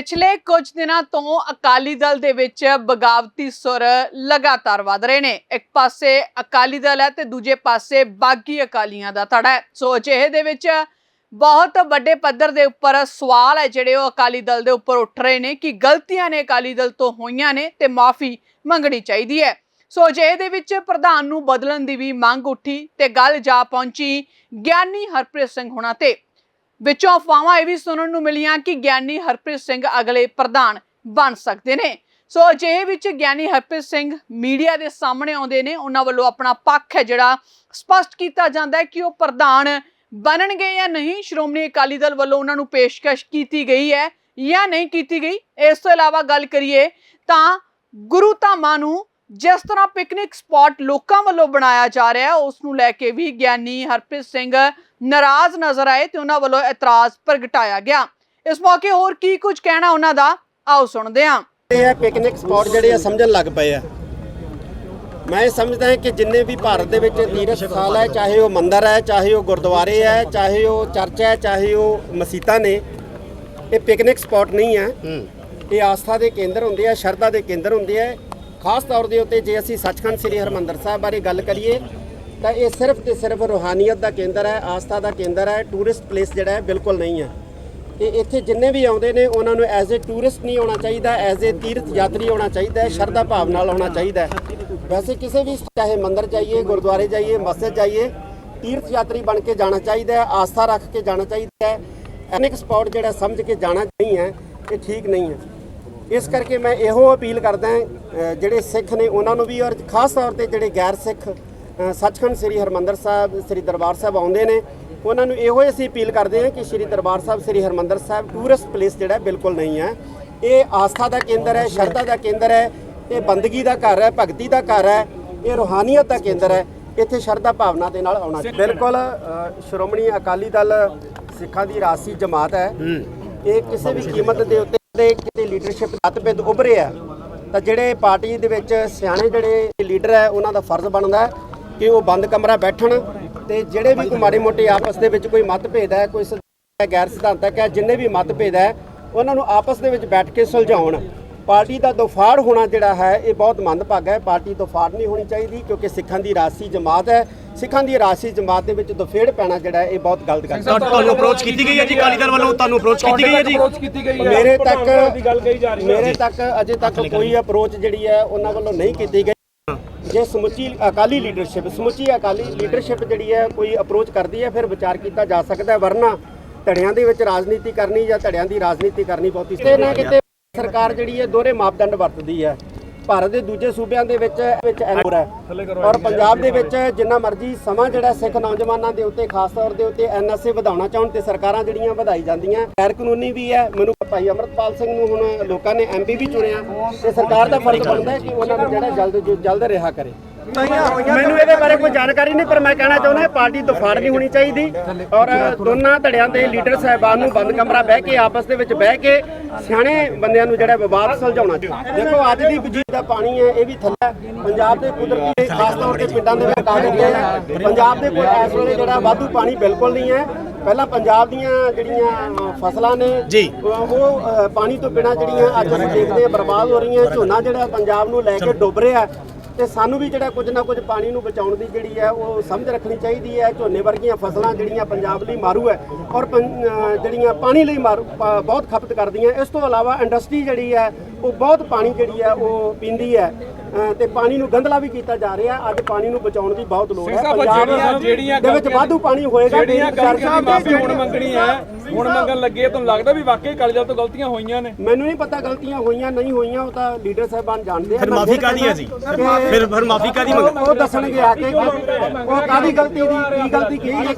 ਪਿਛਲੇ ਕੁਝ ਦਿਨਾਂ ਤੋਂ ਅਕਾਲੀ ਦਲ ਦੇ ਵਿੱਚ ਬਗਾਵਤੀ ਸੁਰ ਲਗਾਤਾਰ ਵਧ ਰਹੇ ਨੇ। ਇੱਕ ਪਾਸੇ ਅਕਾਲੀ ਦਲ ਹੈ ਤੇ ਦੂਜੇ ਪਾਸੇ ਬਾਗੀ ਅਕਾਲੀਆਂ ਦਾ ਧੜਾ ਹੈ। ਸੋ ਅਜਿਹੇ ਦੇ ਵਿੱਚ ਬਹੁਤ ਵੱਡੇ ਪੱਧਰ ਦੇ ਉੱਪਰ ਸਵਾਲ ਹੈ ਜਿਹੜੇ ਉਹ ਅਕਾਲੀ ਦਲ ਦੇ ਉੱਪਰ ਉੱਠ ਰਹੇ ਨੇ ਕਿ ਗਲਤੀਆਂ ਨੇ ਅਕਾਲੀ ਦਲ ਤੋਂ ਹੋਈਆਂ ਨੇ ਤੇ ਮਾਫੀ ਮੰਗਣੀ ਚਾਹੀਦੀ ਹੈ। ਸੋ ਅਜਿਹੇ ਦੇ ਵਿੱਚ ਪ੍ਰਧਾਨ ਨੂੰ ਬਦਲਣ ਦੀ ਵੀ ਮੰਗ ਉੱਠੀ ਤੇ ਗੱਲ ਜਾ ਪਹੁੰਚੀ ਗਿਆਨੀ ਹਰਪ੍ਰੀਤ ਸਿੰਘ ਹੁਣਾਂ ਤੇ। ਵਿੱਚੋਂ ਅਫਵਾਹਾਂ ਇਹ ਵੀ ਸੁਣਨ ਨੂੰ ਮਿਲੀਆਂ ਕਿ ਗਿਆਨੀ ਹਰਪ੍ਰੀਤ ਸਿੰਘ ਅਗਲੇ ਪ੍ਰਧਾਨ ਬਣ ਸਕਦੇ ਨੇ। ਸੋ ਅਜਿਹੇ ਵਿੱਚ ਗਿਆਨੀ ਹਰਪ੍ਰੀਤ ਸਿੰਘ ਮੀਡੀਆ ਦੇ ਸਾਹਮਣੇ ਆਉਂਦੇ ਨੇ। ਉਹਨਾਂ ਵੱਲੋਂ ਆਪਣਾ ਪੱਖ ਹੈ ਜਿਹੜਾ ਸਪਸ਼ਟ ਕੀਤਾ ਜਾਂਦਾ ਹੈ ਕਿ ਉਹ ਪ੍ਰਧਾਨ ਬਣਨਗੇ ਜਾਂ ਨਹੀਂ। ਸ਼੍ਰੋਮਣੀ ਅਕਾਲੀ ਦਲ ਵੱਲੋਂ ਉਹਨਾਂ ਨੂੰ ਪੇਸ਼ਕਸ਼ ਕੀਤੀ ਗਈ ਹੈ ਜਾਂ ਨਹੀਂ ਕੀਤੀ ਗਈ। ਇਸ ਤੋਂ ਇਲਾਵਾ ਗੱਲ ਕਰੀਏ ਤਾਂ ਗੁਰੂ ਧਾਮਾਂ ਨੂੰ ਜਿਸ ਤਰ੍ਹਾਂ ਪਿਕਨਿਕ ਸਪਾਟ ਲੋਕਾਂ ਵੱਲੋਂ ਬਣਾਇਆ ਜਾ ਰਿਹਾ ਹੈ, ਉਸ ਨੂੰ ਲੈ ਕੇ ਵੀ ਗਿਆਨੀ ਹਰਪ੍ਰੀਤ ਸਿੰਘ ਨਾਰਾਜ਼ ਨਜ਼ਰ ਆਏ ਤੇ ਉਹਨਾਂ ਵੱਲੋਂ ਇਤਰਾਜ਼ ਪ੍ਰਗਟਾਇਆ ਗਿਆ। ਇਸ ਮੌਕੇ ਹੋਰ ਕੀ ਕੁਝ ਕਹਿਣਾ ਉਹਨਾਂ ਦਾ? ਆਓ ਸੁਣਦੇ ਹਾਂ। ਇਹ ਹੈ ਪਿਕਨਿਕ ਸਪੌਟ ਜਿਹੜੇ ਆ ਸਮਝਣ ਲੱਗ ਪਏ ਆ। ਮੈਂ ਇਹ ਸਮਝਦਾ ਹਾਂ ਕਿ ਜਿੰਨੇ ਵੀ ਭਾਰਤ ਦੇ ਵਿੱਚ ਤੀਰਥ ਸਥਾਨ ਹੈ ਚਾਹੇ ਉਹ ਮੰਦਿਰ ਹੈ ਚਾਹੇ ਉਹ ਗੁਰਦੁਆਰੇ ਹੈ ਚਾਹੇ ਉਹ ਚਰਚ ਹੈ ਚਾਹੇ ਉਹ ਮਸੀਤਾਂ ਨੇ ਇਹ ਪਿਕਨਿਕ ਸਪੌਟ ਨਹੀਂ ਹੈ। ਇਹ ਆਸਥਾ ਦੇ ਕੇਂਦਰ ਹੁੰਦੇ ਆ ਸ਼ਰਧਾ ਦੇ ਕੇਂਦਰ ਹੁੰਦੇ ਆ। ਖਾਸ ਤੌਰ ਦੇ ਉੱਤੇ ਜੇ ਅਸੀਂ ਸੱਚਖੰਡ ਸ੍ਰੀ ਹਰਮੰਦਰ ਸਾਹਿਬ ਬਾਰੇ ਗੱਲ ਕਰੀਏ ਤਾਂ ਇਹ ਸਿਰਫ ਤੇ ਸਿਰਫ ਰੂਹਾਨੀਅਤ ਦਾ ਕੇਂਦਰ ਹੈ, ਆਸਥਾ ਦਾ ਕੇਂਦਰ ਹੈ ਟੂਰਿਸਟ ਪਲੇਸ ਜਿਹੜਾ ਹੈ, ਬਿਲਕੁਲ ਨਹੀਂ ਹੈ। ਤੇ ਇੱਥੇ ਜਿੰਨੇ ਵੀ ਆਉਂਦੇ ਨੇ, ਉਹਨਾਂ ਨੂੰ ਐਜ਼ ਅ ਟੂਰਿਸਟ ਨਹੀਂ ਆਉਣਾ ਚਾਹੀਦਾ ਐਜ਼ ਅ ਤੀਰਥ ਯਾਤਰੀ ਆਉਣਾ ਚਾਹੀਦਾ ਹੈ, ਸ਼ਰਧਾ ਭਾਵ ਨਾਲ ਆਉਣਾ ਚਾਹੀਦਾ ਹੈ। ਵੈਸੇ ਕਿਸੇ ਵੀ ਚਾਹੇ ਮੰਦਿਰ ਜਾਈਏ, ਗੁਰਦੁਆਰੇ ਜਾਈਏ, ਮਸਜਿਦ ਜਾਈਏ ਤੀਰਥ ਯਾਤਰੀ ਬਣ ਕੇ ਜਾਣਾ ਚਾਹੀਦਾ ਹੈ, ਆਸਥਾ ਰੱਖ ਕੇ ਜਾਣਾ ਚਾਹੀਦਾ ਹੈ। ਐਨਿਕ ਸਪੌਟ ਜਿਹੜਾ ਸਮਝ ਕੇ ਜਾਣਾ ਨਹੀਂ ਹੈ, ਇਹ ਠੀਕ ਨਹੀਂ ਹੈ। ਇਸ ਕਰਕੇ ਮੈਂ ਇਹੋ ਅਪੀਲ ਕਰਦਾ ਜਿਹੜੇ ਸਿੱਖ ਨੇ, ਉਹਨਾਂ ਨੂੰ ਵੀ ਔਰ ਖਾਸ ਤੌਰ ਤੇ ਜਿਹੜੇ ਗੈਰ ਸਿੱਖ ਸੱਚਖੰਡ ਸ੍ਰੀ ਹਰਮੰਦਰ ਸਾਹਿਬ ਸ੍ਰੀ ਦਰਬਾਰ ਸਾਹਿਬ ਆਉਂਦੇ ਨੇ। ਉਹਨਾਂ ਨੂੰ ਇਹੋ ਅਸੀਂ ਅਪੀਲ ਕਰਦੇ ਹਾਂ ਕਿ ਸ੍ਰੀ ਦਰਬਾਰ ਸਾਹਿਬ ਸ੍ਰੀ ਹਰਮੰਦਰ ਸਾਹਿਬ ਟੂਰਿਸਟ ਪਲੇਸ ਜਿਹੜਾ ਹੈ, ਬਿਲਕੁਲ ਨਹੀਂ ਹੈ। ਇਹ ਆਸਥਾ ਦਾ ਕੇਂਦਰ ਹੈ ਸ਼ਰਧਾ ਦਾ ਕੇਂਦਰ ਹੈ ਇਹ ਬੰਦਗੀ ਦਾ ਘਰ ਹੈ ਭਗਤੀ ਦਾ ਘਰ ਹੈ ਇਹ ਰੂਹਾਨੀਅਤ ਦਾ ਕੇਂਦਰ ਹੈ। ਇੱਥੇ ਸ਼ਰਧਾ ਭਾਵਨਾ ਦੇ ਨਾਲ ਆਉਣਾ ਚਾਹੀਦਾ। ਬਿਲਕੁਲ ਸ਼੍ਰੋਮਣੀ ਅਕਾਲੀ ਦਲ ਸਿੱਖਾਂ ਦੀ ਰਾਸੀ ਜਮਾਤ ਹੈ। ਇਹ ਕਿਸੇ ਵੀ ਕੀਮਤ ਦੇ ਉੱਤੇ ਕਿਤੇ ਲੀਡਰਸ਼ਿਪ ਮਤਭੇਦ ਉੱਭਰੇ ਆ ਤਾਂ ਜਿਹੜੇ ਪਾਰਟੀ ਦੇ ਵਿੱਚ ਸਿਆਣੇ ਜਿਹੜੇ ਲੀਡਰ ਹੈ ਉਹਨਾਂ ਦਾ ਫਰਜ਼ ਬਣਦਾ ਹੈ। ਕਿ ਉਹ ਬੰਦ ਕਮਰਾ ਬੈਠਣ ਤੇ ਜਿਹੜੇ ਵੀ ਕੋਈ ਮਾੜੇ ਮੋਟੇ ਆਪਸ ਦੇ ਵਿੱਚ ਕੋਈ ਮਤਭੇਦ ਹੈ ਕੋਈ ਗੈਰ ਸਿਧਾਂਤਕ ਹੈ ਜਿੰਨੇ ਵੀ ਮਤਭੇਦ ਹੈ ਉਹਨਾਂ ਨੂੰ ਆਪਸ ਦੇ ਵਿੱਚ ਬੈਠ ਕੇ ਸੁਲਝਾਉਣ। ਪਾਰਟੀ ਦਾ ਦੋਫਾੜ ਹੋਣਾ ਜਿਹੜਾ ਹੈ ਇਹ ਬਹੁਤ ਮੰਦਭਾਗਾ ਹੈ। ਪਾਰਟੀ ਦੋਫਾੜ ਨਹੀਂ ਹੋਣੀ ਚਾਹੀਦੀ ਕਿਉਂਕਿ ਸਿੱਖਾਂ ਦੀ ਰਾਸੀ ਜਮਾਤ ਹੈ। ਸਿੱਖਾਂ ਦੀ ਰਾਸੀ ਜਮਾਤ ਦੇ ਵਿੱਚ ਦੋਫੇੜ ਪੈਣਾ ਜਿਹੜਾ ਹੈ ਇਹ ਬਹੁਤ ਗਲਤ ਗੱਲ ਹੈ। ਤੁਹਾਨੂੰ ਅਪਰੋਚ ਕੀਤੀ ਗਈ ਹੈ ਜੀ? ਅਕਾਲੀ ਦਲ ਵੱਲੋਂ ਤੁਹਾਨੂੰ ਅਪਰੋਚ ਕੀਤੀ ਗਈ ਹੈ ਜੀ? ਅਪਰੋਚ ਕੀਤੀ ਗਈ ਹੈ। ਮੇਰੇ ਤੱਕ ਦੀ ਗੱਲ ਕਹੀ ਜਾ ਰਹੀ ਹੈ ਮੇਰੇ ਤੱਕ ਅਜੇ ਤੱਕ ਕੋਈ ਅਪਰੋਚ ਜਿਹੜੀ ਹੈ ਉਹਨਾਂ ਵੱਲੋਂ ਨਹੀਂ ਕੀਤੀ ਗਈ। ਜੇ ਸਮੁੱਚੀ ਅਕਾਲੀ ਲੀਡਰਸ਼ਿਪ ਸਮੁੱਚੀ ਅਕਾਲੀ ਲੀਡਰਸ਼ਿਪ ਜਿਹੜੀ ਹੈ ਕੋਈ ਅਪਰੋਚ ਕਰਦੀ ਹੈ ਫਿਰ ਵਿਚਾਰ ਕੀਤਾ ਜਾ ਸਕਦਾ ਹੈ ਵਰਨਾ ਧੜਿਆਂ ਦੇ ਵਿੱਚ ਰਾਜਨੀਤੀ ਕਰਨੀ ਜਾਂ ਧੜਿਆਂ ਦੀ ਰਾਜਨੀਤੀ ਕਰਨੀ ਬਹੁਤੀ ਕਿਤੇ ਨਾ ਕਿਤੇ ਸਰਕਾਰ ਜਿਹੜੀ ਹੈ ਦੋਹਰੇ ਮਾਪਦੰਡ ਵਰਤਦੀ ਹੈ। ਭਾਰਤ ਦੇ ਦੂਜੇ ਸੂਬਿਆਂ ਦੇ ਵਿੱਚ ਵਿੱਚ ਐਨਓਰ ਹੈ। ਔਰ ਪੰਜਾਬ ਦੇ ਵਿੱਚ ਜਿੰਨਾ ਮਰਜ਼ੀ ਸਮਾਂ ਜਿਹੜਾ ਸਿੱਖ ਨੌਜਵਾਨਾਂ ਦੇ ਉੱਤੇ ਖਾਸ ਤੌਰ ਦੇ ਉੱਤੇ ਐਨਐਸਏ ਵਧਾਉਣਾ ਚਾਹਣ ਤੇ ਸਰਕਾਰਾਂ ਜਿਹੜੀਆਂ ਵਧਾਈ ਜਾਂਦੀਆਂ ਗੈਰ ਕਾਨੂੰਨੀ ਵੀ ਹੈ। ਮੈਨੂੰ ਭਾਈ ਅਮਰਤਪਾਲ ਸਿੰਘ ਨੂੰ ਹੁਣ ਲੋਕਾਂ ਨੇ ਐਮਪੀ ਵੀ ਚੁਣਿਆ ਤੇ ਸਰਕਾਰ ਦਾ ਫਰਜ਼ ਬਣਦਾ ਹੈ ਕਿ ਉਹਨਾਂ ਨੂੰ ਜਿਹੜਾ ਜਲਦ ਜਲਦ ਰਿਹਾ ਕਰੇ। ਮੈਨੂੰ ਇਹਦੇ ਬਾਰੇ ਕੋਈ ਜਾਣਕਾਰੀ ਨਹੀਂ ਪਰ ਮੈਂ ਕਹਿਣਾ ਚਾਹੁੰਦਾ ਪਾਰਟੀ ਤੋਂ ਫਾੜ ਨਹੀਂ ਹੋਣੀ ਚਾਹੀਦੀ। ਔਰ ਦੋਨਾਂ ਧੜਿਆਂ ਦੇ ਲੀਡਰ ਸਾਹਿਬਾਨ ਨੂੰ ਬੰਦ ਕਮਰਾ ਬਹਿ ਕੇ ਆਪਸ ਦੇ ਵਿੱਚ ਬਹਿ ਕੇ ਸਿਆਣੇ ਬੰਦਿਆਂ ਨੂੰ ਜਿਹੜਾ ਵਿਵਾਦ ਸੁਲਝਾਉਣਾ ਚਾਹੀਦਾ। ਦੇਖੋ ਅੱਜ ਦੀ ਵਜੀਦ ਦਾ ਪਾਣੀ ਹੈ ਇਹ ਵੀ ਥੱਲੇ। ਪੰਜਾਬ ਦੇ ਕੁਦਰਤੀ ਖਾਸ ਤੌਰ ਤੇ ਪਿੰਡਾਂ ਦੇ ਵਿੱਚ ਆ ਗਿਆ ਹੈ। ਪੰਜਾਬ ਦੇ ਕੋਲ ਇਸ ਵੇਲੇ ਜਿਹੜਾ ਵਾਧੂ ਪਾਣੀ ਬਿਲਕੁਲ ਨਹੀਂ ਹੈ। ਪਹਿਲਾਂ ਪੰਜਾਬ ਦੀਆਂ ਜਿਹੜੀਆਂ ਫਸਲਾਂ ਨੇ ਜੀ। ਉਹ ਪਾਣੀ ਤੋਂ ਬਿਨਾਂ ਜਿਹੜੀਆਂ ਅੱਜ ਅਸੀਂ ਦੇਖਦੇ ਹਾਂ ਬਰਬਾਦ ਹੋ ਰਹੀਆਂ। ਝੋਨਾ ਜਿਹੜਾ ਪੰਜਾਬ ਨੂੰ ਲੈ ਕੇ ਡੁੱਬ ਰਿਹਾ ਤੇ ਸਾਨੂੰ ਵੀ ਜਿਹੜਾ ਕੁਝ ਨਾ ਕੁਝ ਪਾਣੀ ਨੂੰ ਬਚਾਉਣ ਦੀ ਜਿਹੜੀ ਹੈ ਉਹ ਸਮਝ ਰੱਖਣੀ ਚਾਹੀਦੀ ਹੈ। ਝੋਨੇ ਵਰਗੀਆਂ ਫਸਲਾਂ ਜਿਹੜੀਆਂ ਪੰਜਾਬ ਲਈ ਮਾਰੂ ਹੈ ਔਰ ਜਿਹੜੀਆਂ ਪਾਣੀ ਲਈ ਮਾਰੂ ਬਹੁਤ ਖਪਤ ਕਰਦੀਆਂ। ਇਸ ਤੋਂ ਇਲਾਵਾ ਇੰਡਸਟਰੀ ਜਿਹੜੀ ਹੈ ਉਹ ਬਹੁਤ ਪਾਣੀ ਜਿਹੜੀ ਹੈ ਉਹ ਪੀਂਦੀ ਹੈ। ਤੇ ਪਾਣੀ ਨੂੰ ਗੰਦਲਾ ਵੀ ਕੀਤਾ ਜਾ ਰਿਹਾ। ਅੱਜ ਪਾਣੀ ਨੂੰ ਬਚਾਉਣ ਦੀ ਬਹੁਤ ਲੋੜ ਹੈ। ਜਿਹੜੀਆਂ ਦੇ ਵਿੱਚ ਵਾਧੂ ਪਾਣੀ ਹੋਏਗਾ ਜਿਹੜੀਆਂ ਗਲਤੀਆਂ ਮਾਫੀ ਹੁਣ ਮੰਗਣੀ ਹੈ ਹੁਣ ਮੰਗਣ ਲੱਗੇ ਤੁਹਾਨੂੰ ਲੱਗਦਾ ਵੀ ਵਾਕਈ ਅਕਾਲੀ ਦਲ ਤੋਂ ਗਲਤੀਆਂ ਹੋਈਆਂ ਨੇ? ਮੈਨੂੰ ਨਹੀਂ ਪਤਾ ਗਲਤੀਆਂ ਹੋਈਆਂ ਨਹੀਂ ਹੋਈਆਂ ਉਹ ਤਾਂ ਲੀਡਰ ਸਾਹਿਬਾਨ ਜਾਣਦੇ ਆ ਫਿਰ ਮਾਫੀ ਕਾਹਦੀ ਹੈ ਜੀ? ਫਿਰ ਫਿਰ ਮਾਫੀ ਕਾਹਦੀ ਮੰਗ ਉਹ ਦੱਸਣਗੇ ਆ ਕੇ ਕਿ ਉਹ ਕਾਦੀ ਗਲਤੀ ਦੀ ਕੀ ਗਲਤੀ ਕੀ ਹੈ?